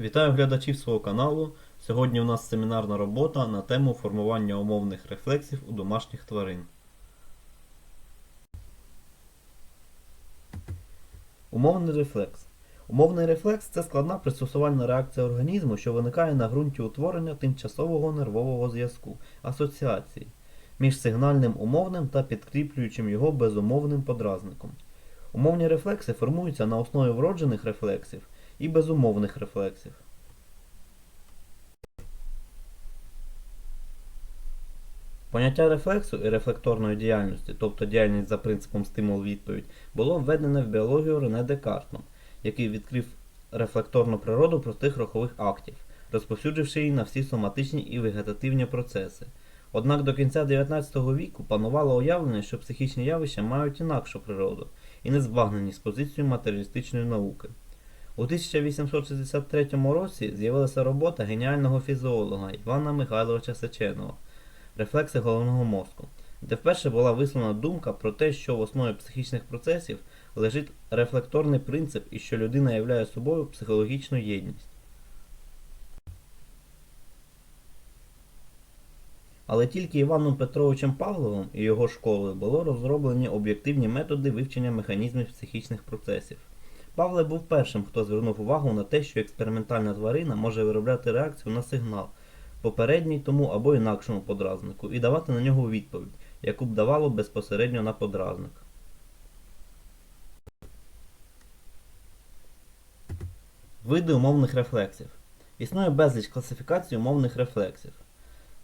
Вітаю глядачів свого каналу. Сьогодні у нас семінарна робота на тему формування умовних рефлексів у домашніх тварин. Умовний рефлекс. Умовний рефлекс це складна пристосувальна реакція організму, що виникає на ґрунті утворення тимчасового нервового зв'язку асоціації між сигнальним умовним та підкріплюючим його безумовним подразником. Умовні рефлекси формуються на основі вроджених рефлексів і безумовних рефлексів. Поняття рефлексу і рефлекторної діяльності, тобто діяльність за принципом стимул-відповідь, було введене в біологію Рене Декартом, який відкрив рефлекторну природу простих рухових актів, розповсюдживши її на всі соматичні і вегетативні процеси. Однак до кінця 19 віку панувало уявлення, що психічні явища мають інакшу природу і не збагнені з позицією матеріалістичної науки. У 1863 році з'явилася робота геніального фізіолога Івана Михайловича Сеченова Рефлекси головного мозку, де вперше була висловлена думка про те, що в основі психічних процесів лежить рефлекторний принцип і що людина являє собою психологічну єдність. Але тільки Іваном Петровичем Павловим і його школою було розроблені об'єктивні методи вивчення механізмів психічних процесів. Павле був першим, хто звернув увагу на те, що експериментальна тварина може виробляти реакцію на сигнал, попередній тому або інакшому подразнику, і давати на нього відповідь, яку б давало безпосередньо на подразник. Види умовних рефлексів. Існує безліч класифікацій умовних рефлексів.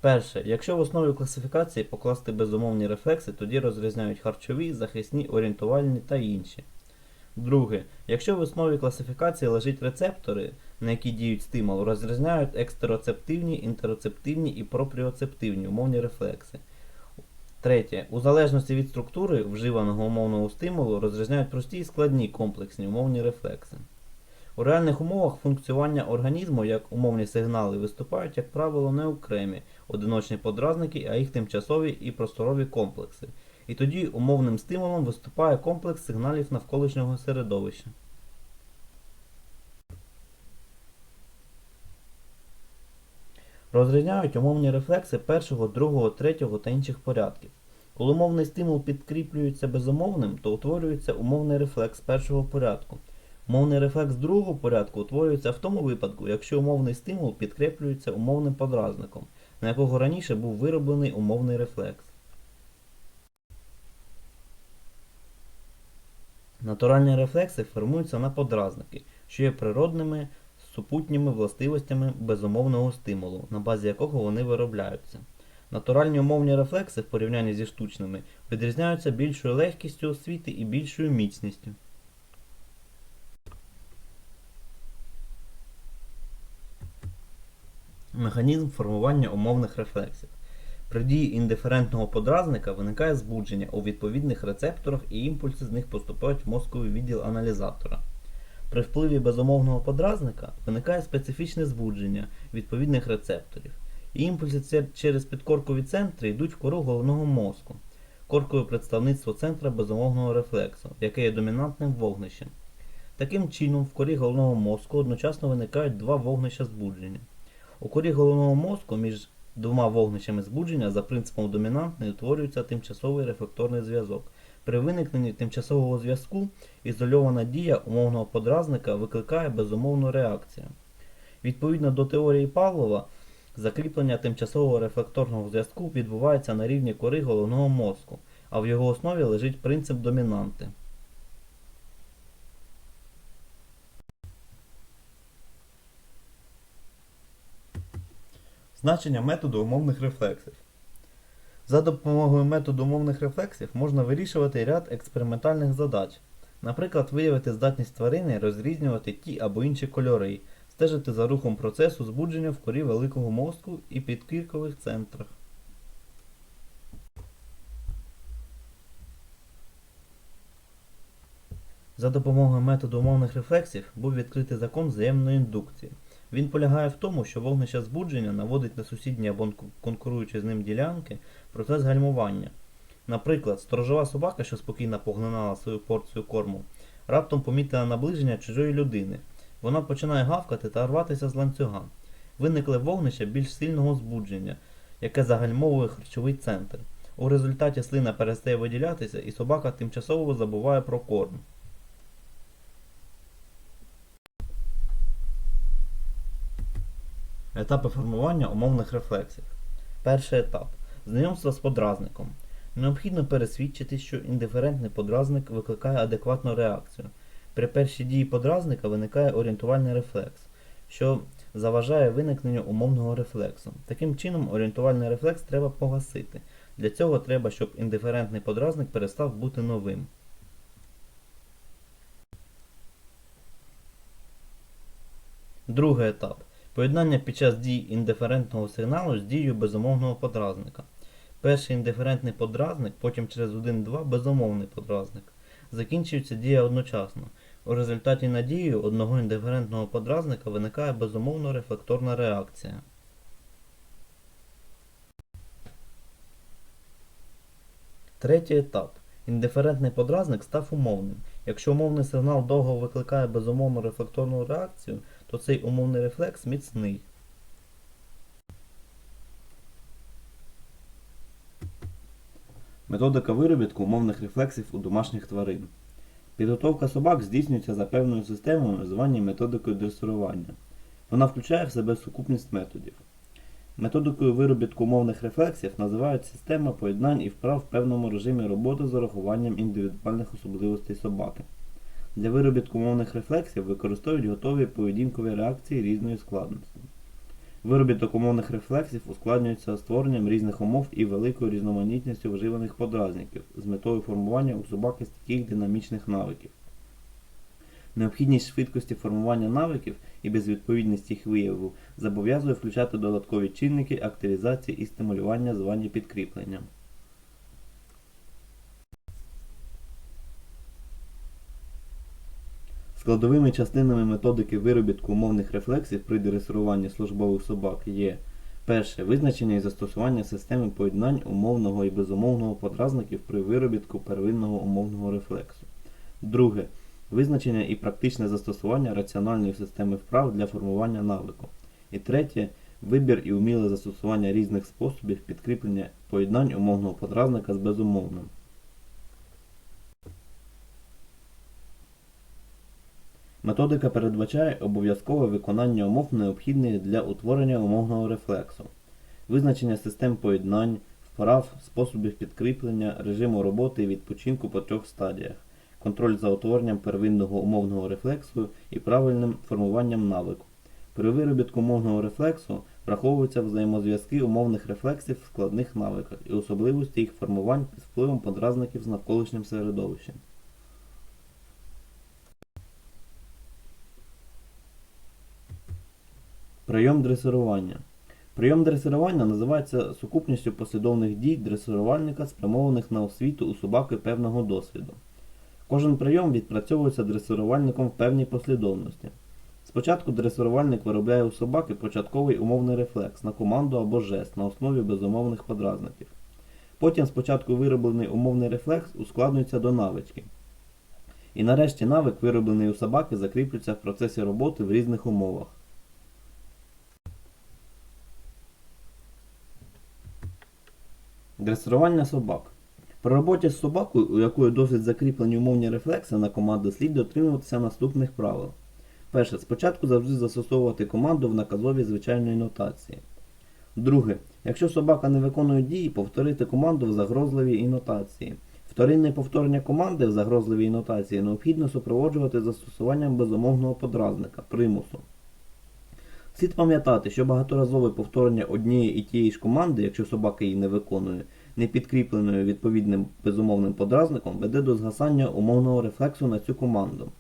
Перше, якщо в основі класифікації покласти безумовні рефлекси, тоді розрізняють харчові, захисні, орієнтувальні та інші. Друге, якщо в основі класифікації лежать рецептори, на які діють стимул, розрізняють екстероцептивні, інтероцептивні і пропріоцептивні умовні рефлекси. Третє, у залежності від структури вживаного умовного стимулу розрізняють прості і складні комплексні умовні рефлекси. У реальних умовах функціонування організму як умовні сигнали виступають, як правило, не окремі одиночні подразники, а їх тимчасові і просторові комплекси. І тоді умовним стимулом виступає комплекс сигналів навколишнього середовища. Розрізняють умовні рефлекси першого, другого, третього та інших порядків. Коли умовний стимул підкріплюється безумовним, то утворюється умовний рефлекс першого порядку. Умовний рефлекс другого порядку утворюється в тому випадку, якщо умовний стимул підкріплюється умовним подразником, на якого раніше був вироблений умовний рефлекс. Натуральні рефлекси формуються на подразники, що є природними супутніми властивостями безумовного стимулу, на базі якого вони виробляються. Натуральні умовні рефлекси в порівнянні зі штучними відрізняються більшою легкістю освіти і більшою міцністю. Механізм формування умовних рефлексів. При дії індиферентного подразника виникає збудження у відповідних рецепторах і імпульси з них поступають в мозковий відділ аналізатора. При впливі безумовного подразника виникає специфічне збудження відповідних рецепторів. І імпульси через підкоркові центри йдуть в кору головного мозку, коркове представництво центра безумовного рефлексу, яке є домінантним вогнищем. Таким чином, в корі головного мозку одночасно виникають два вогнища збудження. У корі головного мозку між двома вогнищами збудження за принципом домінантної утворюється тимчасовий рефлекторний зв'язок. При виникненні тимчасового зв'язку ізольована дія умовного подразника викликає безумовну реакцію. Відповідно до теорії Павлова, закріплення тимчасового рефлекторного зв'язку відбувається на рівні кори головного мозку, а в його основі лежить принцип домінанти. Значення методу умовних рефлексів. За допомогою методу умовних рефлексів можна вирішувати ряд експериментальних задач. Наприклад, виявити здатність тварини розрізнювати ті або інші кольори, стежити за рухом процесу збудження в корі великого мозку і підкіркових центрах. За допомогою методу умовних рефлексів був відкритий закон взаємної індукції. Він полягає в тому, що вогнище збудження наводить на сусідні або конку- конкуруючі з ним ділянки процес гальмування. Наприклад, сторожова собака, що спокійно поглинала свою порцію корму, раптом помітила наближення чужої людини. Вона починає гавкати та рватися з ланцюга. Виникли вогнища більш сильного збудження, яке загальмовує харчовий центр. У результаті слина перестає виділятися і собака тимчасово забуває про корм. Етапи формування умовних рефлексів. Перший етап. Знайомство з подразником. Необхідно пересвідчити, що індиферентний подразник викликає адекватну реакцію. При першій дії подразника виникає орієнтувальний рефлекс, що заважає виникненню умовного рефлексу. Таким чином, орієнтувальний рефлекс треба погасити. Для цього треба, щоб індиферентний подразник перестав бути новим. Другий етап. Поєднання під час дій індиферентного сигналу з дією безумовного подразника. Перший індиферентний подразник, потім через 1-2 безумовний подразник. Закінчується дія одночасно. У результаті надією одного індиферентного подразника виникає безумовно рефлекторна реакція. Третій етап. Індиферентний подразник став умовним. Якщо умовний сигнал довго викликає безумовну рефлекторну реакцію, то цей умовний рефлекс міцний. Методика виробітку умовних рефлексів у домашніх тварин. Підготовка собак здійснюється за певною системою, названою методикою дресирування. Вона включає в себе сукупність методів. Методикою виробітку умовних рефлексів називають система поєднань і вправ в певному режимі роботи з урахуванням індивідуальних особливостей собаки. Для виробітку умовних рефлексів використовують готові поведінкові реакції різної складності. Виробіток умовних рефлексів ускладнюється створенням різних умов і великою різноманітністю вживаних подразників з метою формування у собаки стійких динамічних навиків. Необхідність швидкості формування навиків і безвідповідність їх вияву зобов'язує включати додаткові чинники активізації і стимулювання звані підкріпленням. Складовими частинами методики виробітку умовних рефлексів при дресируванні службових собак є перше визначення і застосування системи поєднань умовного і безумовного подразників при виробітку первинного умовного рефлексу. Друге визначення і практичне застосування раціональної системи вправ для формування навику. І третє вибір і уміле застосування різних способів підкріплення поєднань умовного подразника з безумовним. Методика передбачає обов'язкове виконання умов, необхідних для утворення умовного рефлексу, визначення систем поєднань, вправ, способів підкріплення, режиму роботи і відпочинку по трьох стадіях, контроль за утворенням первинного умовного рефлексу і правильним формуванням навику. При виробітку умовного рефлексу враховуються взаємозв'язки умовних рефлексів в складних навиках і особливості їх формувань під впливом подразників з навколишнім середовищем. Прийом дресирування. Прийом дресирування називається сукупністю послідовних дій дресирувальника, спрямованих на освіту у собаки певного досвіду. Кожен прийом відпрацьовується дресирувальником в певній послідовності. Спочатку дресирувальник виробляє у собаки початковий умовний рефлекс на команду або жест на основі безумовних подразників. Потім спочатку вироблений умовний рефлекс ускладнюється до навички. І нарешті навик, вироблений у собаки, закріплюється в процесі роботи в різних умовах. Дресирування собак. При роботі з собакою, у якої досить закріплені умовні рефлекси на команду, слід дотримуватися наступних правил. Перше. Спочатку завжди застосовувати команду в наказовій звичайної нотації. Друге. Якщо собака не виконує дії, повторити команду в загрозливій інотації. Вторинне повторення команди в загрозливій нотації необхідно супроводжувати застосуванням безумовного подразника примусу. Слід пам'ятати, що багаторазове повторення однієї і тієї ж команди, якщо собака її не виконує, не підкріпленою відповідним безумовним подразником, веде до згасання умовного рефлексу на цю команду.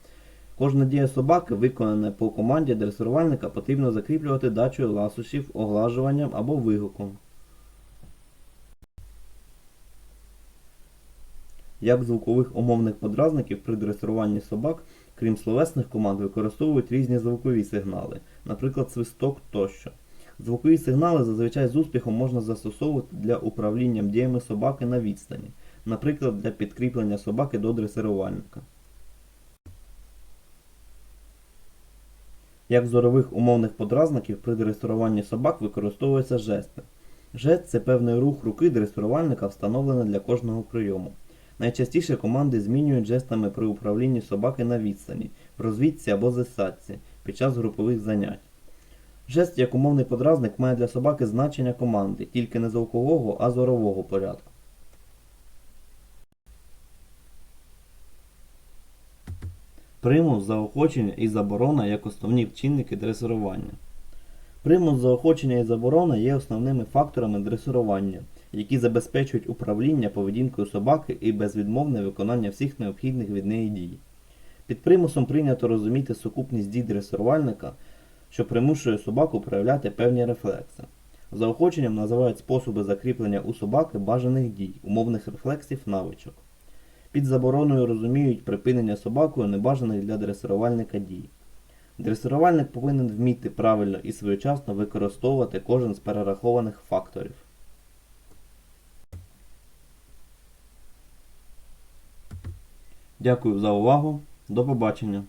Кожна дія собаки, виконана по команді дресирувальника, потрібно закріплювати дачею ласощів, оглажуванням або вигуком. Як звукових умовних подразників при дресируванні собак, крім словесних команд, використовують різні звукові сигнали, наприклад, свисток тощо. Звукові сигнали зазвичай з успіхом можна застосовувати для управління діями собаки на відстані, наприклад, для підкріплення собаки до дресирувальника. Як зорових умовних подразників при дресируванні собак використовуються жести. Жест це певний рух руки дресирувальника, встановлений для кожного прийому. Найчастіше команди змінюють жестами при управлінні собаки на відстані, в розвідці або засадці під час групових занять. Жест як умовний подразник має для собаки значення команди, тільки не звукового, а зорового порядку. Примус, заохочення і заборона як основні чинники дресирування. Примус, заохочення і заборона є основними факторами дресирування, які забезпечують управління поведінкою собаки і безвідмовне виконання всіх необхідних від неї дій. Під примусом прийнято розуміти сукупність дій дресирувальника, що примушує собаку проявляти певні рефлекси. Заохоченням називають способи закріплення у собаки бажаних дій, умовних рефлексів, навичок. Під забороною розуміють припинення собакою небажаних для дресирувальника дій. Дресирувальник повинен вміти правильно і своєчасно використовувати кожен з перерахованих факторів. Дякую за увагу. До побачення.